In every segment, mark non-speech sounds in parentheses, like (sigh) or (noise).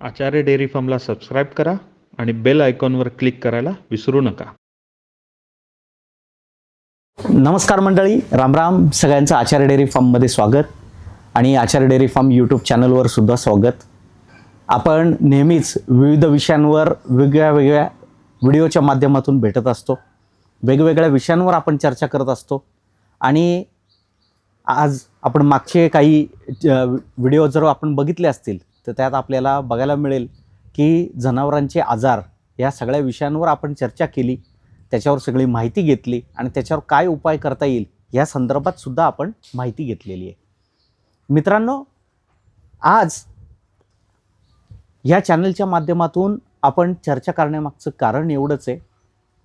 आचार्य dairy फार्मला subscribe करा आणि bell आयकॉनवर क्लिक करायला विसरू नका. नमस्कार मंडळी. रामराम सगळ्यांचं आचार्य डेअरी फार्ममध्ये स्वागत आणि आचार्य डेअरी फार्म यूट्यूब चॅनलवर सुद्धा स्वागत. आपण नेहमीच विविध विषयांवर वेगळ्या वेगळ्या व्हिडिओच्या माध्यमातून भेटत असतो. वेगवेगळ्या विषयांवर आपण चर्चा करत असतो. आणि आज आपण मागचे काही व्हिडिओ जर आपण बघितले असतील तर त्यात आपल्याला बघायला मिळेल की जनावरांचे आजार या सगळ्या विषयांवर आपण चर्चा केली त्याच्यावर सगळी माहिती घेतली आणि त्याच्यावर काय उपाय करता येईल या संदर्भात सुद्धा आपण माहिती घेतलेली आहे. मित्रांनो आज या चॅनलच्या माध्यमातून आपण चर्चा करण्यामागचं कारण एवढंच आहे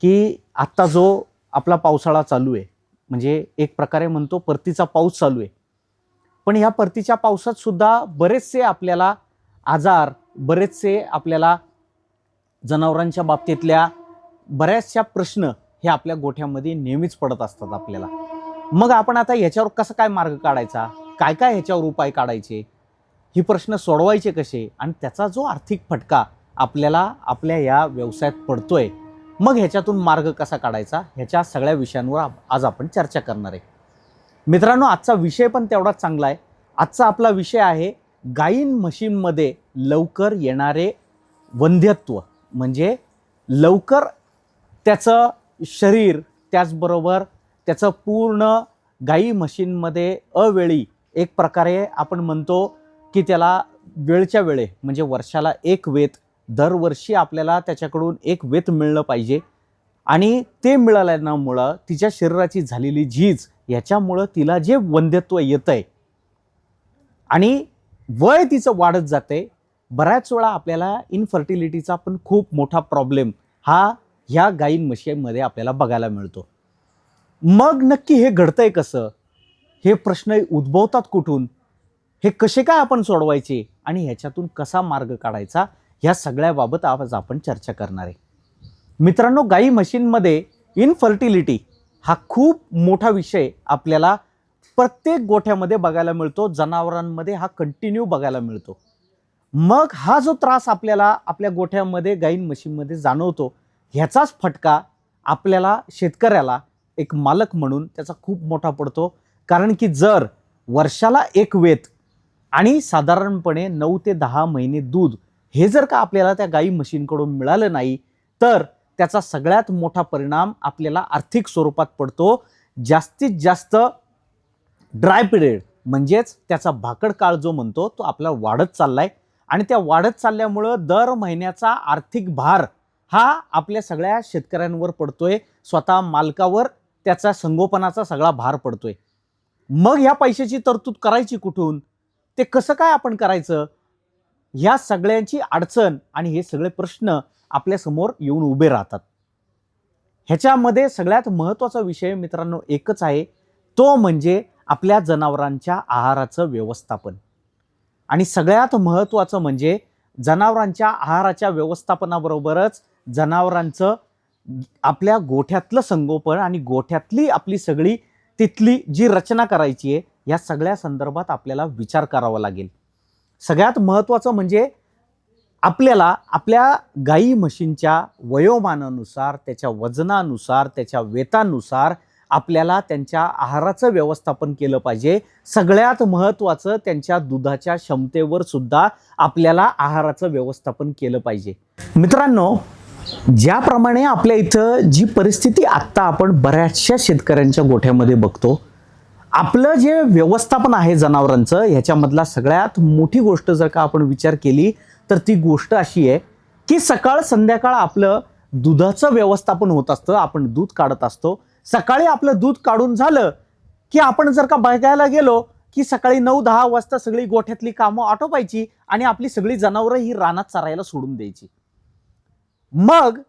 की आत्ता जो आपला पावसाळा चालू आहे म्हणजे एक प्रकारे म्हणतो परतीचा पाऊस चालू आहे. पण ह्या परतीच्या पावसात सुद्धा बरेचसे आपल्याला आजार बरेचसे आपल्याला जनावरांच्या बाबतीतल्या बऱ्याचशा प्रश्न हे आपल्या गोठ्यामध्ये नेहमीच पडत असतात आपल्याला. मग आपण आता ह्याच्यावर कसं काय मार्ग काढायचा? काय काय ह्याच्यावर उपाय काढायचे? ही प्रश्न सोडवायचे कसे? आणि त्याचा जो आर्थिक फटका आपल्याला आपल्या या व्यवसायात पडतोय मग ह्याच्यातून मार्ग कसा काढायचा? ह्याच्या सगळ्या विषयांवर आज आपण चर्चा करणार आहे. मित्रांनो आजचा विषय पण तेवढाच चांगला आहे. आजचा आपला विषय आहे गाईन म्हशींमध्ये लवकर येणारे वंध्यत्व म्हणजे लवकर त्याचं शरीर त्याचबरोबर त्याचं पूर्ण गाई म्हशींमध्ये अवेळी एक प्रकारे आपण म्हणतो की त्याला वेळच्या वेळे म्हणजे वर्षाला एक वेत दरवर्षी आपल्याला त्याच्याकडून एक वेत मिळलं पाहिजे. आणि ते मिळाल्यामुळं तिच्या शरीराची झालेली झीज याच्यामुळं तिला जे वंध्यत्व येतं आहे आणि वय तिचं वाढत जाते बऱ्याच वेळा आपल्याला इनफर्टिलिटीचा पण खूप मोठा प्रॉब्लेम हा ह्या गाई म्हशीमध्ये आपल्याला बघायला मिळतो. मग नक्की हे घडतंय कसं? हे प्रश्न उद्भवतात कुठून? हे कसे काय आपण सोडवायचे? आणि ह्याच्यातून कसा मार्ग काढायचा? ह्या सगळ्याबाबत आज आपण चर्चा करणार आहे. मित्रांनो गाई म्हशींमध्ये इनफर्टिलिटी हा खूप मोठा विषय आपल्याला प्रत्येक गोठ्यामध्ये बघायला मिळतो. जनावरांमध्ये हा कंटिन्यू बघायला मिळतो. मग हा जो त्रास आपल्याला आपल्या गोठ्यामध्ये गाईन म्हशींमध्ये जाणवतो ह्याचाच फटका आपल्याला शेतकऱ्याला एक मालक म्हणून त्याचा खूप मोठा पडतो. कारण की जर वर्षाला एक वेत आणि साधारणपणे नऊ ते दहा महिने दूध हे जर का आपल्याला त्या गाई म्हशींकडून मिळालं नाही तर त्याचा सगळ्यात मोठा परिणाम आपल्याला आर्थिक स्वरूपात पडतो. जास्तीत जास्त ड्राय पिरियड म्हणजेच त्याचा भाकड काळ जो म्हणतो तो आपला वाढत चाललाय. आणि त्या वाढत चालल्यामुळं दर महिन्याचा आर्थिक भार हा आपल्या सगळ्या शेतकऱ्यांवर पडतोय. स्वतः मालकावर त्याचा संगोपनाचा सगळा भार पडतोय. मग ह्या पैशाची तरतूद करायची कुठून? ते कसं काय आपण करायचं? ह्या सगळ्यांची अडचण आणि हे सगळे प्रश्न आपल्यासमोर येऊन उभे राहतात. ह्याच्यामध्ये सगळ्यात महत्त्वाचा विषय मित्रांनो एकच आहे. तो म्हणजे आपल्या जनावरांच्या आहाराचं व्यवस्थापन. आणि सगळ्यात महत्त्वाचं म्हणजे जनावरांच्या आहाराच्या व्यवस्थापनाबरोबरच जनावरांचं आपल्या गोठ्यातलं संगोपन आणि गोठ्यातली आपली सगळी तिथली जी रचना करायची आहे या सगळ्या संदर्भात आपल्याला विचार करावा लागेल. सगळ्यात महत्त्वाचं म्हणजे आपल्याला आपल्या गाई म्हशींच्या वयोमानानुसार त्याच्या वजनानुसार त्याच्या वेतानुसार आपल्याला त्यांच्या आहाराचं व्यवस्थापन केलं पाहिजे. सगळ्यात महत्त्वाचं त्यांच्या दुधाच्या क्षमतेवर सुद्धा आपल्याला आहाराचं व्यवस्थापन केलं पाहिजे. मित्रांनो ज्याप्रमाणे आपल्या इथं जी परिस्थिती आत्ता आपण बऱ्याचशा शेतकऱ्यांच्या गोठ्यामध्ये बघतो आपलं जे व्यवस्थापन आहे जनावरांचं ह्याच्यामधला सगळ्यात मोठी गोष्ट जर का आपण विचार केली तर ती गोष्ट अशी आहे की सकाळ संध्याकाळ आपलं दुधाचं व्यवस्थापन होत असतं आपण दूध काढत असतो सकाळी आपलं दूध काढून झालं की आपण जर का बघायला गेलो की सकाळी नऊ दहा वाजता सगळी गोठ्यातली कामं आटोपायची आणि आपली सगळी जनावरं ही रानात चरायला सोडून द्यायची. मग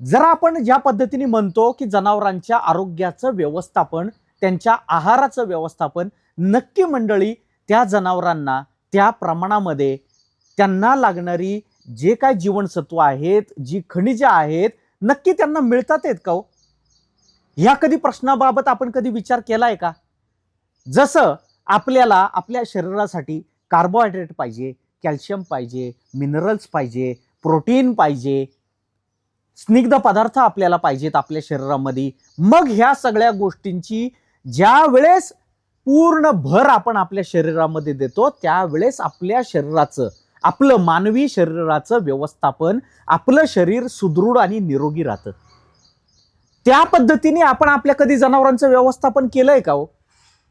जर आपण ज्या पद्धतीने म्हणतो की जनावरांच्या आरोग्याचं व्यवस्थापन त्यांच्या आहाराचं व्यवस्थापन नक्की मंडळी त्या जनावरांना त्या प्रमाणामध्ये त्यांना लागणारी जे काय जीवनसत्व आहेत जी खनिजं आहेत नक्की त्यांना मिळतात आहेत का हो? ह्या कधी प्रश्नाबाबत आपण कधी विचार केला आहे का? जसं आपल्याला आपल्या शरीरासाठी कार्बोहायड्रेट पाहिजे कॅल्शियम पाहिजे मिनरल्स पाहिजे प्रोटीन पाहिजे स्निग्ध पदार्थ आपल्याला पाहिजेत आपल्या शरीरामध्ये. मग ह्या सगळ्या गोष्टींची ज्या वेळेस पूर्ण भर आपण आपल्या शरीरामध्ये देतो त्यावेळेस आपल्या शरीराचं आपलं मानवी शरीराचं व्यवस्थापन आपलं शरीर सुदृढ आणि निरोगी राहतं. त्या पद्धतीने आपण आपल्या कधी जनावरांचं व्यवस्थापन केलंय का हो?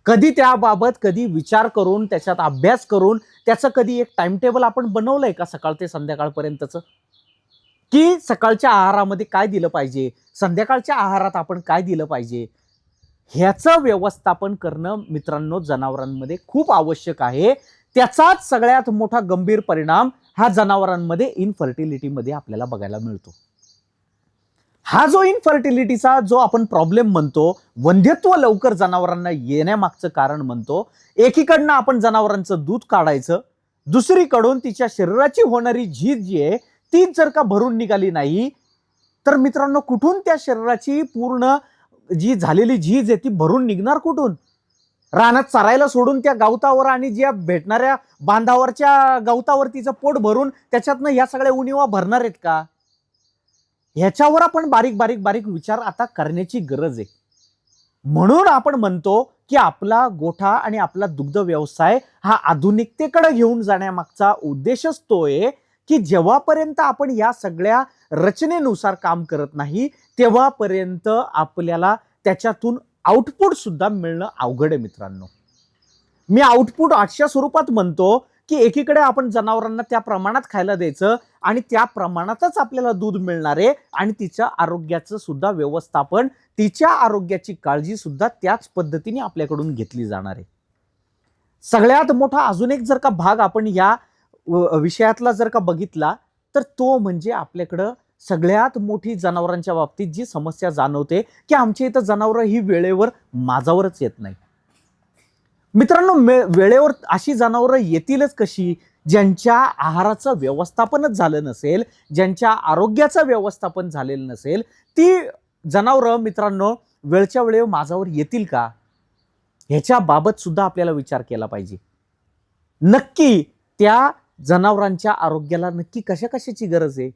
कधी त्याबाबत कधी विचार करून त्याच्यात अभ्यास करून त्याचं कधी एक टाईमटेबल आपण बनवलंय का सकाळ ते संध्याकाळपर्यंतचं? की सकाळच्या आहारामध्ये काय दिलं पाहिजे? संध्याकाळच्या आहारात आपण काय दिलं पाहिजे? ह्याचं व्यवस्थापन करणं मित्रांनो जनावरांमध्ये खूप आवश्यक आहे. त्याचाच सगळ्यात मोठा गंभीर परिणाम हा जनावरांमध्ये इनफर्टिलिटीमध्ये आपल्याला बघायला मिळतो. हा जो इनफर्टिलिटीचा जो आपण प्रॉब्लेम म्हणतो वंध्यत्व लवकर जनावरांना येण्यामागचं कारण म्हणतो एकीकडनं आपण जनावरांचं दूध काढायचं दुसरीकडून तिच्या शरीराची होणारी झीज जी आहे तीच जर का भरून निघाली नाही तर मित्रांनो कुठून त्या शरीराची पूर्ण जी झालेली झीज आहे ती भरून निघणार कुठून? रानात चरायला सोडून त्या गवतावर आणि ज्या भेटणाऱ्या बांधावरच्या गवतावर तिचं पोट भरून त्याच्यातनं या सगळ्या उणीवा भरणार आहेत का? ह्याच्यावर आपण बारीक बारीक बारीक विचार आता करण्याची गरज आहे. म्हणून आपण म्हणतो की आपला गोठा आणि आपला दुग्ध व्यवसाय हा आधुनिकतेकडे घेऊन जाण्यामागचा उद्देशच तो आहे की जेव्हापर्यंत आपण या सगळ्या रचनेनुसार काम करत नाही तेव्हापर्यंत आपल्याला त्याच्यातून आउटपुट सुद्धा मिळणं अवघड आहे मित्रांनो. मी आउटपुट आठशा स्वरूपात म्हणतो की एकीकडे आपण जनावरांना त्या प्रमाणात खायला द्यायचं आणि त्या प्रमाणातच आपल्याला दूध मिळणार आहे आणि तिच्या आरोग्याचं सुद्धा व्यवस्थापन तिच्या आरोग्याची काळजी सुद्धा त्याच पद्धतीने आपल्याकडून घेतली जाणार आहे. सगळ्यात मोठा अजून एक जर का भाग आपण या विषयातला जर का बघितला तर तो म्हणजे आपल्याकडं सगळ्यात मोठी जनावरांच्या बाबतीत जी समस्या जाणवते की आमच्या इथं जनावरं ही वेळेवर माझावरच येत नाही. मित्रांनो वेळेवर अशी जनावरं येतीलच कशी? ज्यांच्या आहाराचं व्यवस्थापनच झालं नसेल ज्यांच्या आरोग्याचं व्यवस्थापन झालेलं नसेल ती जनावरं मित्रांनो वेळच्या वेळेवर माझावर येतील का? ह्याच्याबाबत सुद्धा आपल्याला विचार केला पाहिजे. नक्की त्या जनावरांच्या आरोग्याला नक्की कशा कशाची गरज आहे?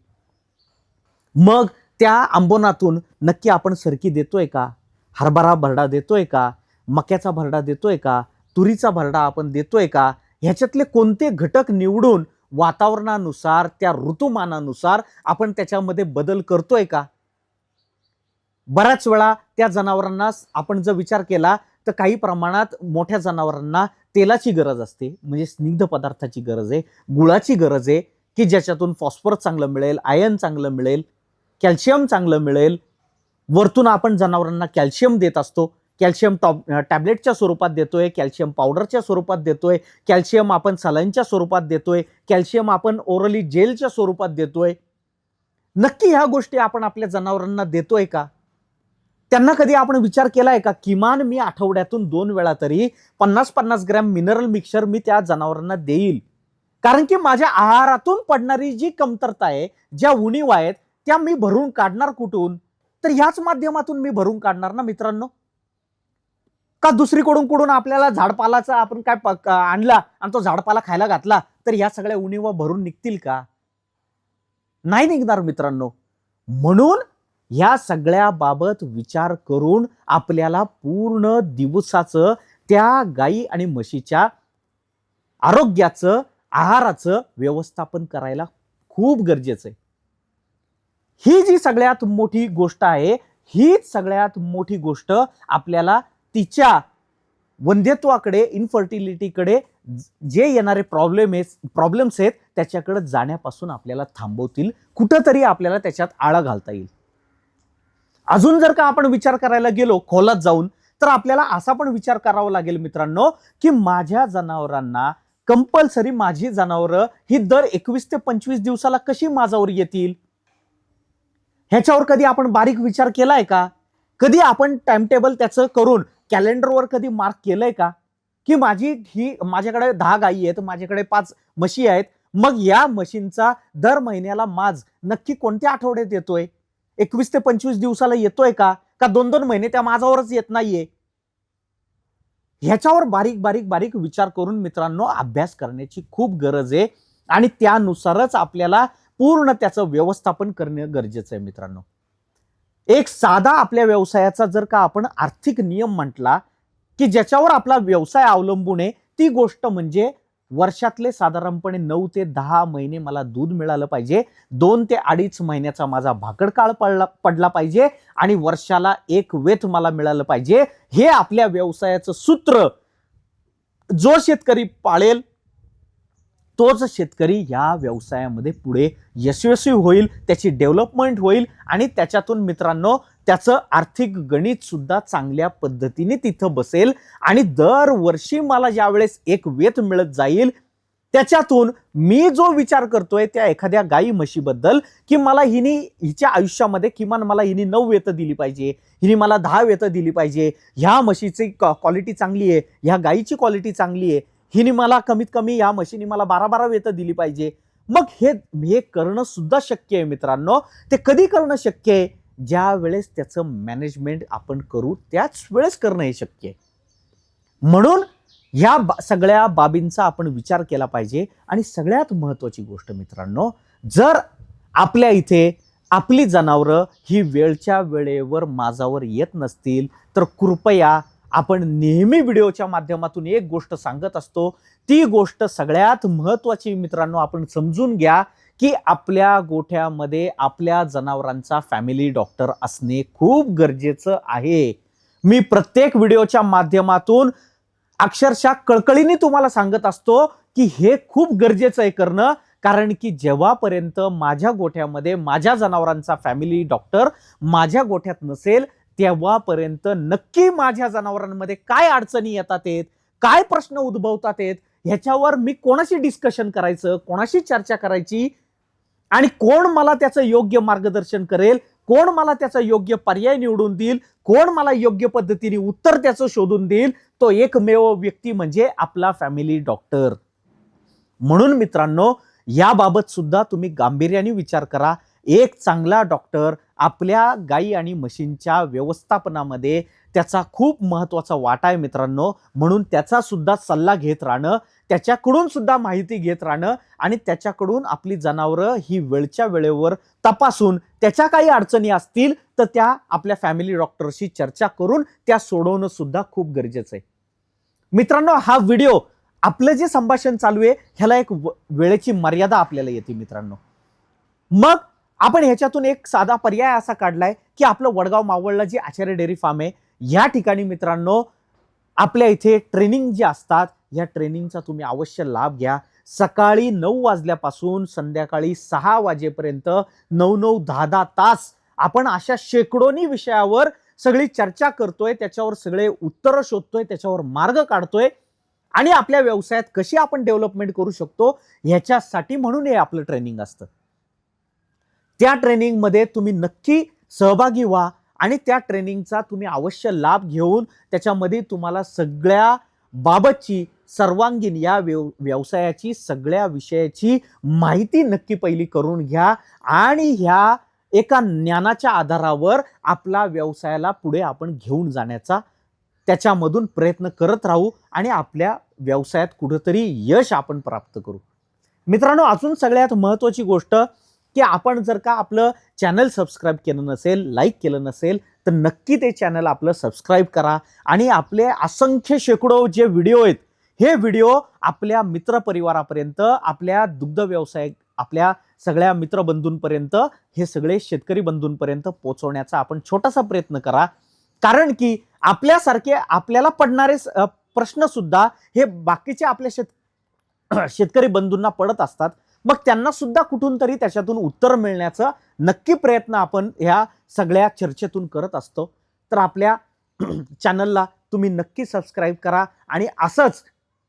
मग त्या आंबोनातून नक्की आपण सरकी देतोय का? हरभरा भरडा देतोय का? मक्याचा भरडा देतोय का? तुरीचा भरडा आपण देतोय का? ह्याच्यातले कोणते घटक निवडून वातावरणानुसार त्या ऋतुमानानुसार आपण त्याच्यामध्ये बदल करतोय का? बऱ्याच वेळा त्या जनावरांना आपण जर विचार केला तर काही प्रमाणात मोठ्या जनावरांना तेलाची गरज असते म्हणजे स्निग्ध पदार्थाची गरज आहे गुळाची गरज आहे की ज्याच्यातून फॉस्फरस चांगलं मिळेल आयर्न चांगलं मिळेल कॅल्शियम चांगलं मिळेल. वरतून आपण जनावरांना कॅल्शियम देत असतो. कॅल्शियम टॉप टॅबलेटच्या स्वरूपात देतोय कॅल्शियम पावडरच्या स्वरूपात देतोय कॅल्शियम आपण सलाईनच्या स्वरूपात देतोय कॅल्शियम आपण ओरली जेलच्या स्वरूपात देतोय. नक्की ह्या गोष्टी आपण आपल्या जनावरांना देतोय का? त्यांना कधी आपण विचार केलाय का? किमान मी आठवड्यातून दोन वेळा तरी पन्नास पन्नास ग्रॅम मिनरल मिक्सर मी त्या जनावरांना देईल. कारण की माझ्या आहारातून पडणारी जी कमतरता आहे ज्या उणीव आहेत त्या मी भरून काढणार कुठून? तर ह्याच माध्यमातून मी भरून काढणार ना मित्रांनो? का दुसरीकडून कुठून आपल्याला झाडपालाचा आपण काय आणला आणि तो झाडपाला खायला घातला तर या सगळ्या उणीवा भरून निघतील का? नाही निघणार मित्रांनो. म्हणून या सगळ्याबाबत विचार करून आपल्याला पूर्ण दिवसाचं त्या गाई आणि म्हशीच्या आरोग्याचं आहाराचं व्यवस्थापन करायला खूप गरजेचं आहे. ही जी सगळ्यात मोठी गोष्ट आहे हीच सगळ्यात मोठी गोष्ट आपल्याला तिच्या वंध्यत्वाकडे इनफर्टिलिटीकडे जे येणारे प्रॉब्लेम आहेत प्रॉब्लेम्स आहेत त्याच्याकडे जाण्यापासून आपल्याला थांबवतील. कुठंतरी आपल्याला त्याच्यात आळा घालता येईल. अजून जर का आपण विचार करायला गेलो खोलात जाऊन तर आपल्याला असा पण विचार करावा लागेल मित्रांनो की माझ्या जनावरांना कंपल्सरी माझी जनावरं ही दर एकवीस ते पंचवीस दिवसाला कशी माझावर येतील? ह्याच्यावर कधी आपण बारीक विचार केलाय का? कधी आपण टाइम टेबल त्याचं करून कॅलेंडरवर कधी मार्क केलंय का? की माझी ही माझ्याकडे दहा गायी आहेत माझ्याकडे पाच म्हशी आहेत मग या म्हशींचा दर महिन्याला माज नक्की कोणत्या आठवड्यात येतोय? एकवीस ते पंचवीस दिवसाला येतोय का? का दोन दोन महिने त्या माझावरच येत नाहीये? ह्याच्यावर बारीक बारीक बारीक विचार करून मित्रांनो अभ्यास करण्याची खूप गरज आहे. आणि त्यानुसारच आपल्याला पूर्ण त्याचं व्यवस्थापन करणं गरजेचं आहे मित्रांनो. एक साधा आपल्या व्यवसायाचा जर का आपण आर्थिक नियम म्हटला की ज्याच्यावर आपला व्यवसाय अवलंबून आहे ती गोष्ट म्हणजे वर्षातले साधारणपणे नऊ ते दहा महिने मला दूध मिळालं पाहिजे दोन ते अडीच महिन्याचा माझा भाकड काळ पडला पडला पाहिजे आणि वर्षाला एक वेत मला मिळालं पाहिजे. हे आपल्या व्यवसायाचं सूत्र. जो शेतकरी पाळेल तोच शेतकरी या व्यवसायामध्ये पुढे यशस्वी होईल त्याची डेव्हलपमेंट होईल आणि त्याच्यातून मित्रांनो त्याचं आर्थिक गणित सुद्धा चांगल्या पद्धतीने तिथं बसेल आणि दरवर्षी मला ज्यावेळेस एक वेत मिळत जाईल त्याच्यातून मी जो विचार करतोय त्या एखाद्या गाई म्हशीबद्दल की मला हिने हिच्या आयुष्यामध्ये किमान मला हिने नऊ वेतं दिली पाहिजे हिने मला दहा वेतं दिली पाहिजे ह्या म्हशीची क्वालिटी चांगली आहे ह्या गाईची क्वालिटी चांगली आहे हिने मला कमीत कमी या मशीनी मला बारा बारा वेतं दिली पाहिजे. मग हे हे करणं सुद्धा शक्य आहे मित्रांनो. ते कधी करणं शक्य आहे? ज्या वेळेस त्याचं मॅनेजमेंट आपण करू त्याच वेळेस करणं हे शक्य आहे. म्हणून या बा- सगळ्या बाबींचा आपण विचार केला पाहिजे. आणि सगळ्यात महत्त्वाची गोष्ट मित्रांनो जर आपल्या इथे आपली जनावरं ही वेळच्या वेळेवर माझावर येत नसतील तर कृपया आपण नेहमी व्हिडिओच्या माध्यमातून एक गोष्ट सांगत असतो. ती गोष्ट सगळ्यात महत्त्वाची मित्रांनो आपण समजून घ्या की आपल्या गोठ्यामध्ये आपल्या जनावरांचा फॅमिली डॉक्टर असणे खूप गरजेचं आहे. मी प्रत्येक व्हिडिओच्या माध्यमातून अक्षरशः कळकळीने तुम्हाला सांगत असतो की हे खूप गरजेचं आहे करणं. कारण की जेव्हापर्यंत माझ्या गोठ्यामध्ये माझ्या जनावरांचा फॅमिली डॉक्टर माझ्या गोठ्यात नसेल तेव्हापर्यंत नक्की माझ्या जनावरांमध्ये काय अडचणी येतात आहेत काय प्रश्न उद्भवतात आहेत ह्याच्यावर मी कोणाशी डिस्कशन करायचं कोणाशी चर्चा करायची? आणि कोण मला त्याचं योग्य मार्गदर्शन करेल? कोण मला त्याचा योग्य पर्याय निवडून देईल? कोण मला योग्य पद्धतीने उत्तर त्याचं शोधून देईल? तो एकमेव व्यक्ती म्हणजे आपला फॅमिली डॉक्टर म्हणून मित्रांनो याबाबत सुद्धा तुम्ही गांभीर्याने विचार करा. एक चांगला डॉक्टर आपल्या गाई आणि म्हशींच्या व्यवस्थापनामध्ये त्याचा खूप महत्त्वाचा वाटा आहे मित्रांनो. म्हणून त्याचासुद्धा सल्ला घेत राहणं त्याच्याकडून सुद्धा माहिती घेत राहणं आणि त्याच्याकडून आपली जनावरं ही वेळच्या वेळेवर तपासून त्याच्या काही अडचणी असतील तर त्या आपल्या फॅमिली डॉक्टरशी चर्चा करून त्या सोडवणं सुद्धा खूप गरजेचं आहे. मित्रांनो हा व्हिडिओ आपलं जे संभाषण चालू आहे ह्याला एक व- वेळेची मर्यादा आपल्याला येते मित्रांनो. मग आपण ह्याच्यातून एक साधा पर्याय असा काढलाय की आपलं वडगाव मावळला जी आचार्य डेअरी फार्म आहे या ठिकाणी मित्रांनो आपल्या इथे ट्रेनिंग जे असतात या ट्रेनिंगचा तुम्ही अवश्य लाभ घ्या. सकाळी नऊ वाजल्यापासून संध्याकाळी सहा वाजेपर्यंत नऊ नऊ दहा दहा तास आपण अशा शेकडोनी विषयावर सगळी चर्चा करतोय त्याच्यावर सगळे उत्तरं शोधतोय त्याच्यावर मार्ग काढतोय आणि आपल्या व्यवसायात कशी आपण डेव्हलपमेंट करू शकतो ह्याच्यासाठी म्हणून हे आपलं ट्रेनिंग असतं. त्या ट्रेनिंगमध्ये तुम्ही नक्की सहभागी व्हा आणि त्या ट्रेनिंगचा तुम्ही अवश्य लाभ घेऊन त्याच्यामध्ये तुम्हाला सगळ्या बाबतची सर्वांगीण या व्यव व्यवसायाची सगळ्या विषयाची माहिती नक्की पहिली करून घ्या आणि ह्या एका ज्ञानाच्या आधारावर आपला व्यवसायाला पुढे आपण घेऊन जाण्याचा त्याच्यामधून प्रयत्न करत राहू आणि आपल्या व्यवसायात कुठंतरी यश आपण प्राप्त करू. मित्रांनो अजून सगळ्यात महत्त्वाची गोष्ट की आपण जर का आपलं चॅनल सबस्क्राईब केलं नसेल लाईक केलं नसेल तर नक्की ते चॅनल आपलं सबस्क्राईब करा. आणि आपले असंख्य शेकडो जे व्हिडिओ आहेत हे व्हिडिओ आपल्या मित्रपरिवारापर्यंत आपल्या दुग्ध व्यवसाय आपल्या सगळ्या मित्रबंधूंपर्यंत हे सगळे शेतकरी बंधूंपर्यंत पोहोचवण्याचा आपण छोटासा प्रयत्न करा. कारण की आपल्यासारखे आपल्याला पडणारे प्रश्नसुद्धा हे बाकीचे आपल्या शेत (clears throat) शेतकरी बंधूंना पडत असतात. मग त्यांना सुद्धा कुठून तरी त्याच्यातून उत्तर मिळण्याचा नक्की प्रयत्न आपण ह्या सगळ्या चर्चेतून करत असतो. तर आपल्या (clears throat) चॅनलला तुम्ही नक्की सबस्क्राईब करा आणि असंच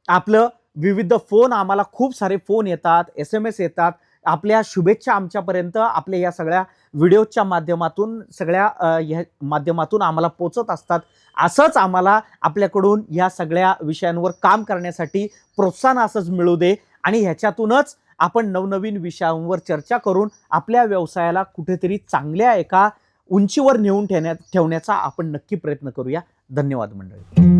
आपलं विविध फोन आम्हाला खूप सारे फोन येतात एस एम एस येतात. आपल्या शुभेच्छा आमच्यापर्यंत आपल्या या सगळ्या व्हिडिओच्या माध्यमातून सगळ्या ह्या माध्यमातून आम्हाला पोचत असतात. असंच आम्हाला आपल्याकडून या सगळ्या विषयांवर काम करण्यासाठी प्रोत्साहन असंच मिळू दे आणि ह्याच्यातूनच आपण नवनवीन विषयांवर चर्चा करून आपल्या व्यवसायाला कुठेतरी चांगल्या एका उंचीवर नेऊन ठेवण्या ठेवण्याचा आपण नक्की प्रयत्न करूया. धन्यवाद मंडळी.